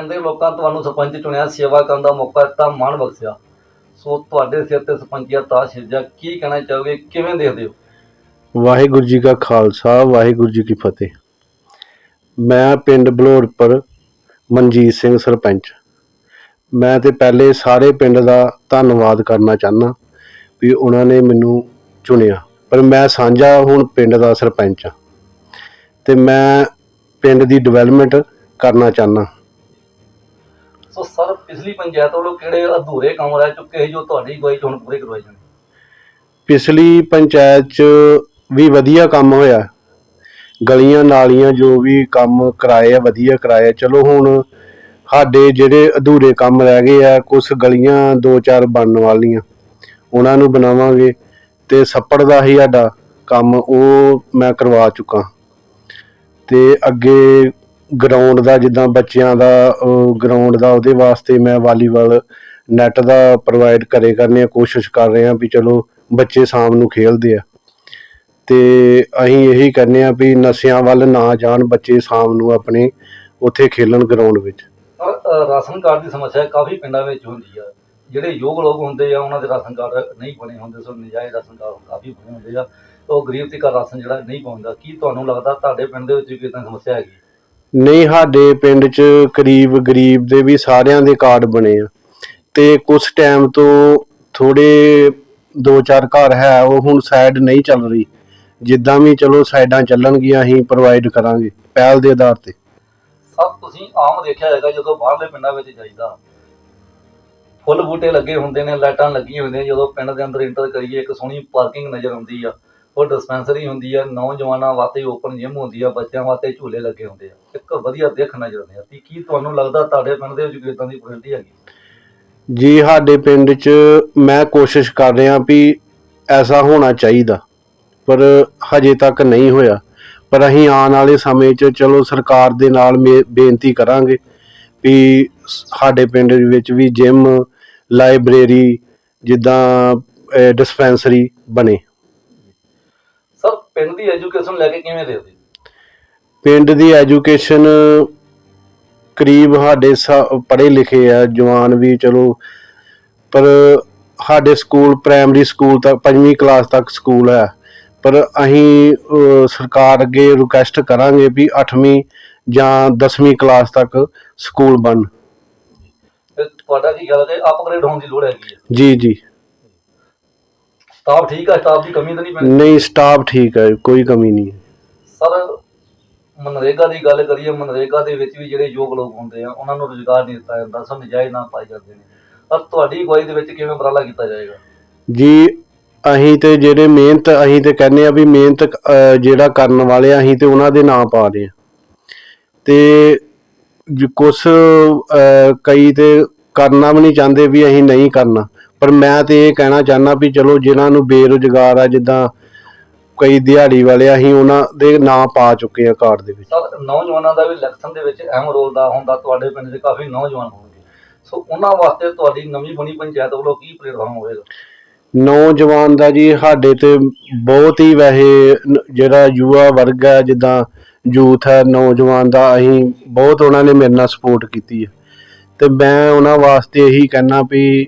ਪਿੰਡ ਦੇ ਲੋਕਾਂ ਤੁਹਾਨੂੰ ਸਰਪੰਚ ਚੁਣਿਆ, ਸੇਵਾ ਕਰਨ ਦਾ ਮੌਕਾ ਦਿੱਤਾ, ਮਾਣ ਬਖਸ਼ਿਆ। ਸੋ ਤੁਹਾਡੇ ਸਿਰ ਤੇ ਸਰਪੰਚੀਆ ਤਾਜ ਸਿਰਜਾ ਕੀ ਕਹਿਣਾ ਚਾਹੋਗੇ? ਕਿਵੇਂ ਦੇਖਦੇ ਹੋ? ਵਾਹਿਗੁਰੂ ਜੀ ਕਾ ਖਾਲਸਾ, ਵਾਹਿਗੁਰੂ ਜੀ ਕੀ ਫਤਿਹ। ਮੈਂ ਪਿੰਡ ਬਲੋੜਪੁਰ, ਮਨਜੀਤ ਸਿੰਘ ਸਰਪੰਚ। ਮੈਂ ਤੇ ਪਹਿਲੇ ਸਾਰੇ ਪਿੰਡ ਦਾ ਧੰਨਵਾਦ ਕਰਨਾ ਚਾਹਨਾ ਵੀ ਉਹਨਾਂ ਨੇ ਮੈਨੂੰ ਚੁਣਿਆ। ਪਰ ਮੈਂ ਸਾਂਝਾ ਹੁਣ ਪਿੰਡ ਦਾ ਸਰਪੰਚ ਆ ਤੇ ਮੈਂ ਪਿੰਡ ਦੀ ਡਿਵੈਲਪਮੈਂਟ ਕਰਨਾ ਚਾਹਨਾ ਸੋ ਸਰ, ਪਿਛਲੀ ਪੰਚਾਇਤ ਵੱਲੋਂ ਕਿਹੜੇ ਅਧੂਰੇ ਕੰਮ ਰਹਿ ਚੁੱਕੇ ਜੋ ਤੁਹਾਡੀ ਅਗਵਾਈ 'ਚ ਹੁਣ ਪੂਰੇ ਕਰਵਾਏ ਜਾਣ ਪਿਛਲੀ ਪੰਚਾਇਤ 'ਚ ਵੀ ਵਧੀਆ ਕੰਮ ਹੋਇਆ। ਗਲੀਆਂ ਨਾਲੀਆਂ ਜੋ ਵੀ ਕੰਮ ਕਰਾਏ ਆ, ਵਧੀਆ ਕਰਾਏ ਚਲੋ ਹੁਣ ਸਾਡੇ ਜਿਹੜੇ ਅਧੂਰੇ ਕੰਮ ਰਹਿ ਗਏ ਆ ਕੁਝ ਗਲੀਆਂ ਦੋ ਚਾਰ ਬਣਨ ਵਾਲੀਆਂ, ਉਹਨਾਂ ਨੂੰ ਬਣਾਵਾਂਗੇ। ਤੇ ਛੱਪੜ ਦਾ ਹੀ ਸਾਡਾ ਕੰਮ ਉਹ ਮੈਂ ਕਰਵਾ ਚੁੱਕਾ। ਤੇ ਅੱਗੇ ਗਰਾਊਂਡ ਦਾ ਜਿੱਦਾਂ ਬੱਚਿਆਂ ਦਾ ਗਰਾਊਂਡ ਦਾ ਉਹਦੇ ਵਾਸਤੇ ਮੈਂ ਵਾਲੀਬਾਲ ਨੈੱਟ ਦਾ ਪ੍ਰੋਵਾਈਡ ਕਰੇ ਕਰਨੇ ਆ ਕੋਸ਼ਿਸ਼ ਕਰ ਰਹੇ ਆ ਵੀ ਚਲੋ ਬੱਚੇ ਸ਼ਾਮ ਨੂੰ ਖੇਲਦੇ ਆ। ਤੇ ਅਸੀਂ ਇਹੀ ਕਹਿੰਦੇ ਆ ਵੀ ਨਸ਼ਿਆਂ ਵੱਲ ਨਾ ਜਾਣ ਬੱਚੇ ਸ਼ਾਮ ਨੂੰ ਆਪਣੇ ਉੱਥੇ ਖੇਲਣ ਗਰਾਊਂਡ ਵਿੱਚ। ਅ, ਰਾਸ਼ਨ ਕਾਰਡ ਦੀ ਸਮੱਸਿਆ ਕਾਫੀ ਪਿੰਡਾਂ ਵਿੱਚ ਹੁੰਦੀ ਆ। ਜਿਹੜੇ ਯੋਗ ਲੋਕ ਹੁੰਦੇ ਆ ਉਹਨਾਂ ਦੇ ਰਾਸ਼ਨ ਕਾਰਡ ਨਹੀਂ ਬਣੇ ਹੁੰਦੇ ਸੋ ਨਜਾਇਜ਼ ਰਾਸ਼ਨ ਕਾਰਡ ਕਾਫੀ ਬਣੇ ਹੁੰਦੇ ਆ। ਉਹ ਗਰੀਬ ਤੇ ਘਰ ਰਾਸ਼ਨ ਜਿਹੜਾ ਨਹੀਂ ਪਹੁੰਚਦਾ ਕੀ ਤੁਹਾਨੂੰ ਲੱਗਦਾ ਤੁਹਾਡੇ ਪਿੰਡ ਦੇ ਵਿੱਚ ਵੀ ਕਿਤੇ ਸਮੱਸਿਆ ਹੈਗੀ? ਨਹੀਂ, ਸਾਡੇ ਪਿੰਡ 'ਚ ਕਰੀਬ ਗਰੀਬ ਦੇ ਵੀ ਸਾਰਿਆਂ ਦੇ ਕਾਰਡ ਬਣੇ ਆ। ਤੇ ਕੁਝ ਟਾਈਮ ਤੋਂ ਥੋੜੇ ਦੋ ਚਾਰ ਘਰ ਹੈ, ਉਹ ਹੁਣ ਸਾਈਡ ਨਹੀਂ ਚੱਲ ਰਹੀ। ਜਿੱਦਾਂ ਵੀ ਚਲੋ ਸਾਈਡਾਂ ਚੱਲਣਗੀਆਂ, ਅਸੀਂ ਪ੍ਰੋਵਾਈਡ ਕਰਾਂਗੇ, ਪਹਿਲ ਦੇ ਆਧਾਰ ਤੇ। ਸਭ ਤੁਸੀਂ ਆਮ ਦੇਖਿਆ ਹੈਗਾ ਜਦੋਂ ਬਾਹਰਲੇ ਪਿੰਡਾਂ ਵਿੱਚ ਜਾਈਦਾ। ਫੁੱਲ ਬੂਟੇ ਲੱਗੇ ਹੁੰਦੇ ਨੇ, ਲਾਈਟਾਂ ਲੱਗੀਆਂ ਹੁੰਦੀਆਂ, ਜਦੋਂ ਪਿੰਡ ਦੇ ਅੰਦਰ ਇੰਟਰ ਕਰੀਏ, ਇੱਕ ਸੋਹਣੀ ਪਾਰਕਿੰਗ ਨਜ਼ਰ ਆਉਂਦੀ ਆ। ਉਹ ਡਿਸਪੈਂਸਰੀ ਹੁੰਦੀ ਆ, ਨੌਜਵਾਨਾਂ ਵਾਸਤੇ ਓਪਨ ਜਿਮ ਹੁੰਦੀ ਆ, ਬੱਚਿਆਂ ਵਾਸਤੇ ਝੂਲੇ ਲੱਗੇ ਹੁੰਦੇ ਆ। ਇੱਕ ਵਧੀਆ ਦੇਖ ਨਜ਼ਰ ਆਉਂਦੀ ਆ। ਤੇ ਕੀ ਤੁਹਾਨੂੰ ਲੱਗਦਾ ਤੁਹਾਡੇ ਪਿੰਡ ਦੇ ਵਿੱਚ ਕੋਈ ਦੀ ਫੈਸਿਲਿਟੀ ਹੈਗੀ? ਜੀ, ਸਾਡੇ ਪਿੰਡ 'ਚ ਮੈਂ ਕੋਸ਼ਿਸ਼ ਕਰ ਰਿਹਾ ਵੀ ਐਸਾ ਹੋਣਾ ਚਾਹੀਦਾ, ਪਰ ਹਜੇ ਤੱਕ ਨਹੀਂ ਹੋਇਆ। ਪਰ ਅਸੀਂ ਆਉਣ ਵਾਲੇ ਸਮੇਂ 'ਚ ਚਲੋ ਸਰਕਾਰ ਦੇ ਨਾਲ ਮੇ- ਬੇਨਤੀ ਕਰਾਂਗੇ ਵੀ ਸਾਡੇ ਪਿੰਡ ਦੇ ਵਿੱਚ ਵੀ ਜਿਮ ਲਾਇਬ੍ਰੇਰੀ ਜਿੱਦਾਂ ਡਿਸਪੈਂਸਰੀ ਬਣੇ। ਪਿੰਡ ਦੀ ਐਜੂਕੇਸ਼ਨ ਲੈ ਕੇ ਕਿਵੇਂ ਦੇਖਦੇ ਪਿੰਡ ਦੀ ਐਜੂਕੇਸ਼ਨ ਕਰੀਬ ਸਾਡੇ ਪੜ੍ਹੇ ਲਿਖੇ ਆ ਜਵਾਨ ਵੀ ਚਲੋ ਪਰ ਸਾਡੇ ਸਕੂਲ ਪ੍ਰਾਇਮਰੀ ਸਕੂਲ ਤੱਕ ਪੰਜਵੀਂ ਕਲਾਸ ਤੱਕ ਸਕੂਲ ਹੈ। ਪਰ ਅਸੀਂ ਸਰਕਾਰ ਅੱਗੇ ਰਿਕੁਐਸਟ ਕਰਾਂਗੇ ਵੀ 8ਵੀਂ ਜਾਂ 10ਵੀਂ ਕਲਾਸ ਤੱਕ ਸਕੂਲ ਬਣ। ਤੁਹਾਡਾ ਕੀ ਖਿਆਲ ਹੈ ਅਪਗ੍ਰੇਡ ਹੋਣ ਦੀ ਲੋੜ ਹੈਗੀ ਹੈ? ਜੀ ਜੀ। ਸਟਾਫ ਠੀਕ ਆ ਸਟਾਫ ਦੀ ਕਮੀ ਤਾਂ ਨਹੀਂ ਪੈਣੀ ਨਹੀਂ ਸਟਾਫ ਠੀਕ ਹੈ ਕੋਈ ਕਮੀ ਨਹੀਂ ਹੈ। ਸਰ ਮਨਰੇਗਾ ਦੀ ਗੱਲ ਕਰੀਏ ਮਨਰੇਗਾ ਦੇ ਵਿੱਚ ਵੀ ਜਿਹੜੇ ਯੋਗ ਲੋਕ ਹੁੰਦੇ ਆ ਉਹਨਾਂ ਨੂੰ ਰੁਜ਼ਗਾਰ ਨਹੀਂ ਦਿੱਤਾ ਜਾਂਦਾ ਸੋ ਨਜਾਇਜ਼ ਨਾ ਪਾਏ ਜਾਂਦੇ ਨੇ। ਪਰ ਤੁਹਾਡੀ ਅਗਵਾਈ ਦੇ ਵਿੱਚ ਕਿਵੇਂ ਉਪਰਾਲਾ ਕੀਤਾ ਜਾਏਗਾ? ਜੀ ਅਸੀਂ ਤੇ ਜਿਹੜੇ ਮਿਹਨਤ ਅਸੀਂ ਤੇ ਕਹਿੰਦੇ ਆ ਵੀ ਮਿਹਨਤ ਅਹ, ਜਿਹੜਾ ਕਰਨ ਵਾਲੇ ਆ ਅਸੀਂ ਤੇ ਉਹਨਾਂ ਦੇ ਨਾਂ ਪਾ ਰਹੇ ਆ। ਤੇ ਕੁਝ ਕਈ ਤੇ ਕਰਨਾ ਵੀ ਨਹੀਂ ਚਾਹੁੰਦੇ ਵੀ ਅਸੀਂ ਨਹੀਂ ਕਰਨਾ। ਪਰ ਮੈਂ ਤੇ ਇਹ ਕਹਿਣਾ ਚਾਹੁੰਦਾ ਵੀ ਚਲੋ ਜਿਨ੍ਹਾਂ ਨੂੰ ਬੇਰੁਜ਼ਗਾਰ ਆ ਜਿੱਦਾਂ ਕਈ ਦਿਹਾੜੀ ਵਾਲੇ ਅਸੀਂ ਉਹਨਾਂ ਦੇ ਨਾਂ ਪਾ ਚੁੱਕੇ ਆ ਕਾਰਡ ਦੇ ਵਿੱਚ। ਸਰ ਨੌਜਵਾਨਾਂ ਦਾ ਵੀ ਇਲੈਕਸ਼ਨ ਦੇ ਵਿੱਚ ਅਹਿਮ ਰੋਲ ਦਾ ਹੁੰਦਾ ਤੁਹਾਡੇ ਪਿੰਡ ਦੇ ਕਾਫੀ ਨੌਜਵਾਨ ਹੋਣਗੇ। ਸੋ ਉਹਨਾਂ ਵਾਸਤੇ ਤੁਹਾਡੀ ਨਵੀਂ ਬਣੀ ਪੰਚਾਇਤ ਵੱਲੋਂ ਕੀ ਪਲੇਟਫਾਰਮ ਹੋਵੇਗਾ? ਨੌਜਵਾਨ ਦਾ ਜੀ ਸਾਡੇ ਤੇ ਬਹੁਤ ਹੀ ਵੈਸੇ ਜਿਹੜਾ ਯੁਵਾ ਵਰਗ ਹੈ ਜਿੱਦਾਂ ਯੂਥ ਹੈ ਨੌਜਵਾਨ ਦਾ ਅਸੀਂ ਬਹੁਤ ਉਹਨਾਂ ਨੇ ਮੇਰੇ ਨਾਲ ਸਪੋਰਟ ਕੀਤੀ ਹੈ ਤੇ ਮੈਂ ਉਹਨਾਂ ਵਾਸਤੇ ਇਹੀ ਕਹਿਣਾ ਵੀ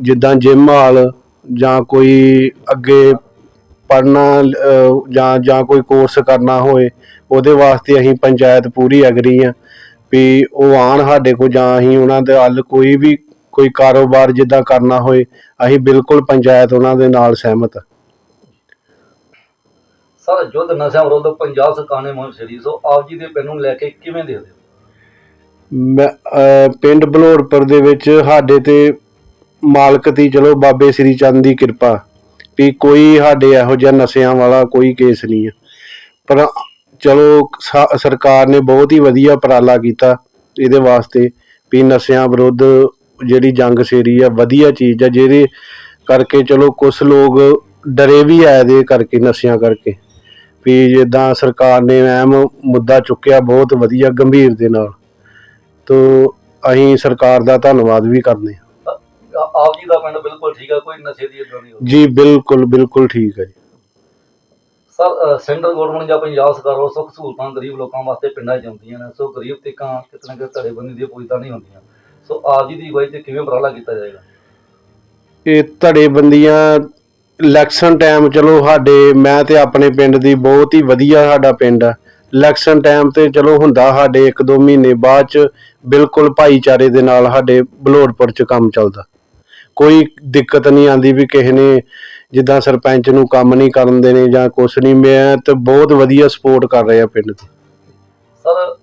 ਜਿੱਦਾਂ ਜਿਮ ਹਾਲ ਜਾਂ ਕੋਈ ਅੱਗੇ ਪੜਨਾ ਜਾਂ ਜਾਂ ਕੋਈ ਕੋਰਸ ਕਰਨਾ ਹੋਏ ਉਹਦੇ ਵਾਸਤੇ ਅਸੀਂ ਪੰਚਾਇਤ ਪੂਰੀ ਐਗਰੀ ਆ ਵੀ ਉਹ ਆਣ ਸਾਡੇ ਕੋਲ ਜਾਂ ਅਸੀਂ ਉਹਨਾਂ ਦੇ ਹੱਲ ਕੋਈ ਵੀ ਕੋਈ ਕਾਰੋਬਾਰ ਜਿੱਦਾਂ ਕਰਨਾ ਹੋਏ ਅਸੀਂ ਬਿਲਕੁਲ ਪੰਚਾਇਤ ਉਹਨਾਂ ਦੇ ਨਾਲ ਸਹਿਮਤ ਆ। ਸਰ ਯੁੱਧ ਨਸ਼ਾ ਵਿਰੁੱਧ ਪੰਜਾਬ ਸਰਕਾਰ ਨੇ ਮੁਹਿੰਮ ਛੇੜੀ ਸੋ ਆਪ ਜੀ ਦੇ ਪਿੰਡ ਨੂੰ ਲੈ ਕੇ ਕਿਵੇਂ ਦੇਖਦੇ ਹੋ? ਮੈਂ ਪਿੰਡ ਬਲੋੜਪੁਰ ਦੇ ਵਿੱਚ ਸਾਡੇ ਤੇ ਮਾਲਕ ਦੀ, ਚਲੋ ਬਾਬੇ ਸ੍ਰੀ ਚੰਦ ਦੀ ਕਿਰਪਾ ਵੀ ਕੋਈ ਸਾਡੇ ਇਹੋ ਜਿਹਾ ਨਸ਼ਿਆਂ ਵਾਲਾ ਕੋਈ ਕੇਸ ਨਹੀਂ ਹੈ ਪਰ ਚਲੋ ਸਾ- ਸਰਕਾਰ ਨੇ ਬਹੁਤ ਹੀ ਵਧੀਆ ਉਪਰਾਲਾ ਕੀਤਾ ਇਹਦੇ ਵਾਸਤੇ ਵੀ ਨਸ਼ਿਆਂ ਵਿਰੁੱਧ ਜਿਹੜੀ ਜੰਗ ਛੇੜੀ ਆ, ਵਧੀਆ ਚੀਜ਼ ਆ, ਜਿਹਦੇ ਕਰਕੇ ਚਲੋ ਕੁਝ ਲੋਕ ਡਰੇ ਵੀ ਆਏ ਦੇ ਕਰਕੇ, ਨਸ਼ਿਆਂ ਕਰਕੇ। ਵੀ ਜਿੱਦਾਂ ਸਰਕਾਰ ਨੇ ਅਹਿਮ ਮੁੱਦਾ ਚੁੱਕਿਆ ਬਹੁਤ ਵਧੀਆ, ਗੰਭੀਰ ਦੇ ਨਾਲ। ਤੋ ਅਸੀਂ ਸਰਕਾਰ ਦਾ ਧੰਨਵਾਦ ਵੀ ਕਰਦੇ ਹਾਂ। ਆਪ ਜੀ ਦਾ ਪਿੰਡ ਬਿਲਕੁਲ ਠੀਕ ਹੈ ਕੋਈ ਨਸ਼ੇ ਦੀ ਇਦਾਂ ਦੀ ਜੀ ਬਿਲਕੁਲ ਬਿਲਕੁਲ ਠੀਕ ਹੈ ਜੀ। ਸਰ ਸੈਂਟਰ ਗਵਰਨਮੈਂਟ ਜਾਂ ਪੰਜਾਬ ਸਰਕਾਰ ਵੱਲੋਂ ਸੁੱਖ ਸਹੂਲਤਾਂ ਗਰੀਬ ਲੋਕਾਂ ਵਾਸਤੇ ਪਿੰਡਾਂ 'ਚ ਆਉਂਦੀਆਂ ਨੇ ਸੋ ਗਰੀਬ ਤੀਕਾਂ ਕਿਤੇ ਨਾ ਕਿਤੇ ਧੜੇਬੰਦੀ ਦੀਆਂ ਪੁੱਛਦਾ ਨਹੀਂ ਹੁੰਦੀਆਂ। ਸੋ ਆਪ ਜੀ ਦੀ ਅਗਵਾਈ 'ਚ ਕਿਵੇਂ ਉਪਰਾਲਾ ਕੀਤਾ ਜਾਏਗਾ? ਇਹ ਧੜੇਬੰਦੀਆਂ ਇਲੈਕਸ਼ਨ ਟਾਈਮ ਚਲੋ ਸਾਡੇ ਮੈਂ ਤੇ ਆਪਣੇ ਪਿੰਡ ਦੀ ਬਹੁਤ ਹੀ ਵਧੀਆ ਸਾਡਾ ਪਿੰਡ ਆ। ਇਲੈਕਸ਼ਨ ਟਾਈਮ ਤੇ ਚਲੋ ਹੁੰਦਾ ਸਾਡੇ 1-2 ਮਹੀਨੇ ਬਾਅਦ ਚ ਬਿਲਕੁਲ ਭਾਈਚਾਰੇ ਦੇ ਨਾਲ ਸਾਡੇ ਬਲੋੜਪੁਰ ਚ ਕੰਮ ਚੱਲਦਾ। ਕੋਈ ਦਿੱਕਤ ਨਹੀਂ ਆਂਦੀ ਵੀ ਕਿਸੇ ਨੇ ਜਿੱਦਾਂ ਸਰਪੰਚ ਨੂੰ ਕੰਮ ਨਹੀਂ ਕਰਨ ਦੇਣੇ ਜਾਂ ਕੁਛ ਨਹੀਂ ਮੈਂ ਤੇ ਬਹੁਤ ਵਧੀਆ ਸਪੋਰਟ ਕਰ ਰਿਹਾ ਪਿੰਡ ਦੀ ਸਰ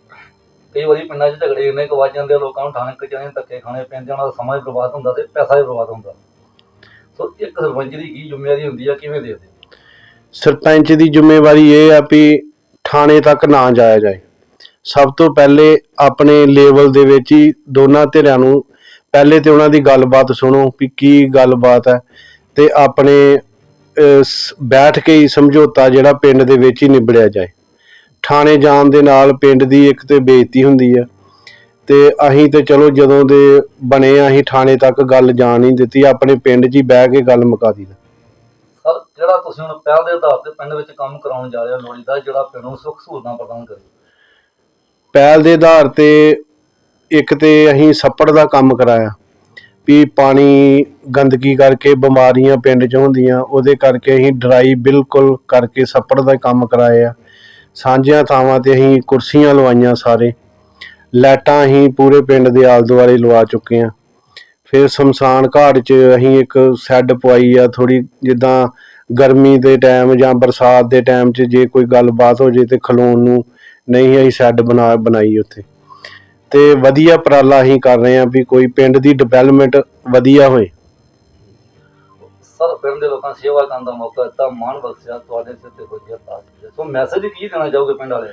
ਕਈ ਵਾਰੀ ਪਿੰਡਾਂ 'ਚ ਝਗੜੇ ਇੰਨੇ ਵੱਜ ਜਾਂਦੇ ਆ, ਲੋਕਾਂ ਨੂੰ ਥਾਣੇ ਕਚਹਿਰੀਆਂ ਧੱਕੇ ਖਾਣੇ ਪੈਂਦੇ ਉਹਨਾਂ ਦਾ ਸਮਾਂ ਵੀ ਬਰਬਾਦ ਹੁੰਦਾ ਤੇ ਪੈਸਾ ਵੀ ਬਰਬਾਦ ਹੁੰਦਾ। ਸੋ ਇੱਕ ਸਰਪੰਚ ਦੀ ਕੀ ਜ਼ਿੰਮੇਵਾਰੀ ਹੁੰਦੀ ਆ ਕਿਵੇਂ ਦੇਖਦੇ ਸਰਪੰਚ ਦੀ ਜ਼ਿੰਮੇਵਾਰੀ ਇਹ ਆ ਵੀ ਥਾਣੇ ਤੱਕ ਨਾ ਜਾਇਆ ਜਾਏ। ਸਭ ਤੋਂ ਪਹਿਲੇ ਆਪਣੇ ਲੈਵਲ ਦੇ ਵਿੱਚ ਹੀ ਦੋਨਾਂ ਧਿਰਾਂ ਨੂੰ ਪਹਿਲੇ ਤੇ ਉਹਨਾਂ ਦੀ ਗੱਲਬਾਤ ਸੁਣੋ ਵੀ ਕੀ ਗੱਲਬਾਤ ਹੈ ਤੇ ਆਪਣੇ ਬੈਠ ਕੇ ਹੀ ਸਮਝੌਤਾ ਜਿਹੜਾ ਪਿੰਡ ਦੇ ਵਿੱਚ ਹੀ ਨਿਬੜਿਆ ਜਾਏ। ਥਾਣੇ ਜਾਣ ਦੇ ਨਾਲ ਪਿੰਡ ਦੀ ਇੱਕ ਤੇ ਬੇਇੱਜ਼ਤੀ ਹੁੰਦੀ ਆ ਤੇ ਅਸੀਂ ਤੇ ਚਲੋ ਜਦੋਂ ਦੇ ਬਣੇ ਆ ਅਸੀਂ ਥਾਣੇ ਤੱਕ ਗੱਲ ਜਾਣ ਨਹੀਂ ਦਿੱਤੀ ਆਪਣੇ ਪਿੰਡ 'ਚ ਹੀ ਬਹਿ ਕੇ ਗੱਲ ਮੁਕਾ ਦਿੱਤੀ। ਸਰ ਜਿਹੜਾ ਤੁਸੀਂ ਹੁਣ ਪਹਿਲ ਦੇ ਆਧਾਰ ਤੇ ਪਿੰਡ ਵਿੱਚ ਕੰਮ ਕਰਾਉਣ ਜਾ ਰਹੇ ਹੋ ਲੋੜੀਂਦਾ ਜਿਹੜਾ ਪਿੰਡ ਨੂੰ ਸੁੱਖ ਸਹੂਲਤਾਂ ਪ੍ਰਦਾਨ ਕਰੇ। ਪਹਿਲ ਦੇ ਆਧਾਰ ਤੇ ਇੱਕ ਤੇ ਅਸੀਂ ਛੱਪੜ ਦਾ ਕੰਮ ਕਰਾਇਆ, ਵੀ ਪਾਣੀ ਗੰਦਗੀ ਕਰਕੇ ਬਿਮਾਰੀਆਂ ਪਿੰਡ 'ਚ ਹੁੰਦੀਆਂ, ਉਹਦੇ ਕਰਕੇ ਅਸੀਂ ਡਰਾਈ ਬਿਲਕੁਲ ਕਰਕੇ ਛੱਪੜ ਦਾ ਕੰਮ ਕਰਾਇਆ। ਸਾਂਝੀਆਂ ਥਾਵਾਂ ਤੇ ਅਸੀਂ ਕੁਰਸੀਆਂ ਲਵਾਈਆਂ ਸਾਰੇ, ਲਾਈਟਾਂ ਅਸੀਂ ਪੂਰੇ ਪਿੰਡ ਦੇ ਆਲੇ ਦੁਆਲੇ ਲਵਾ ਚੁੱਕੇ ਹਾਂ ਫਿਰ ਸ਼ਮਸ਼ਾਨ ਘਾਟ 'ਚ ਅਸੀਂ ਇੱਕ ਸੈੱਡ ਪਵਾਈ ਆ ਥੋੜੀ ਜਿੱਦਾਂ ਗਰਮੀ ਦੇ ਟਾਈਮ ਜਾਂ ਬਰਸਾਤ ਦੇ ਟਾਈਮ 'ਚ ਜੇ ਕੋਈ ਗੱਲਬਾਤ ਹੋ ਜੇ ਤੇ ਖਲੋਣ ਨੂੰ, ਨਹੀਂ ਅਸੀਂ ਸੈੱਡ ਬਣਾ, ਬਣਾਈ ਉੱਥੇ। ਤੇ ਵਧੀਆ ਉਪਰਾਲਾ ਅਸੀਂ ਕਰ ਰਹੇ ਹਾਂ ਵੀ ਕੋਈ ਪਿੰਡ ਦੀ ਡਿਵੈਲਪਮੈਂਟ ਵਧੀਆ ਹੋਏ। ਸਰ ਪਿੰਡ ਦੇ ਲੋਕਾਂ ਸੇਵਾ ਕਰਨ ਦਾ ਮੌਕਾ ਦਿੱਤਾ ਮਾਣ ਬਖਸ਼ਿਆ ਤੁਹਾਡੇ ਸਿਰ ਤੇ ਹੋਈ ਅਰਦਾਸ ਕੀਤੀ ਸੋ ਮੈਸੇਜ ਕੀ ਦੇਣਾ ਚਾਹੋਗੇ ਪਿੰਡ ਵਾਲੇ?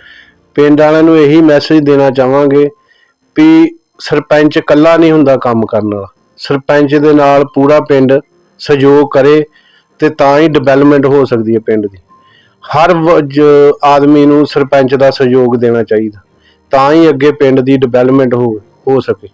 ਪਿੰਡ ਵਾਲਿਆਂ ਨੂੰ ਇਹੀ ਮੈਸੇਜ ਦੇਣਾ ਚਾਹਾਂਗੇ ਵੀ ਸਰਪੰਚ ਇਕੱਲਾ ਨਹੀਂ ਹੁੰਦਾ ਕੰਮ ਕਰਨ ਵਾਲਾ। ਸਰਪੰਚ ਦੇ ਨਾਲ ਪੂਰਾ ਪਿੰਡ ਸਹਿਯੋਗ ਕਰੇ ਤੇ ਤਾਂ ਹੀ ਡਿਵੈਲਪਮੈਂਟ ਹੋ ਸਕਦੀ ਹੈ ਪਿੰਡ ਦੀ। ਹਰ ਵ- ਜ- ਆਦਮੀ ਨੂੰ ਸਰਪੰਚ ਦਾ ਸਹਿਯੋਗ ਦੇਣਾ ਚਾਹੀਦਾ। ਤਾਂ ਹੀ ਅੱਗੇ ਪਿੰਡ ਦੀ ਡਿਵੈਲਪਮੈਂਟ ਹੋ ਹੋ ਸਕੇ।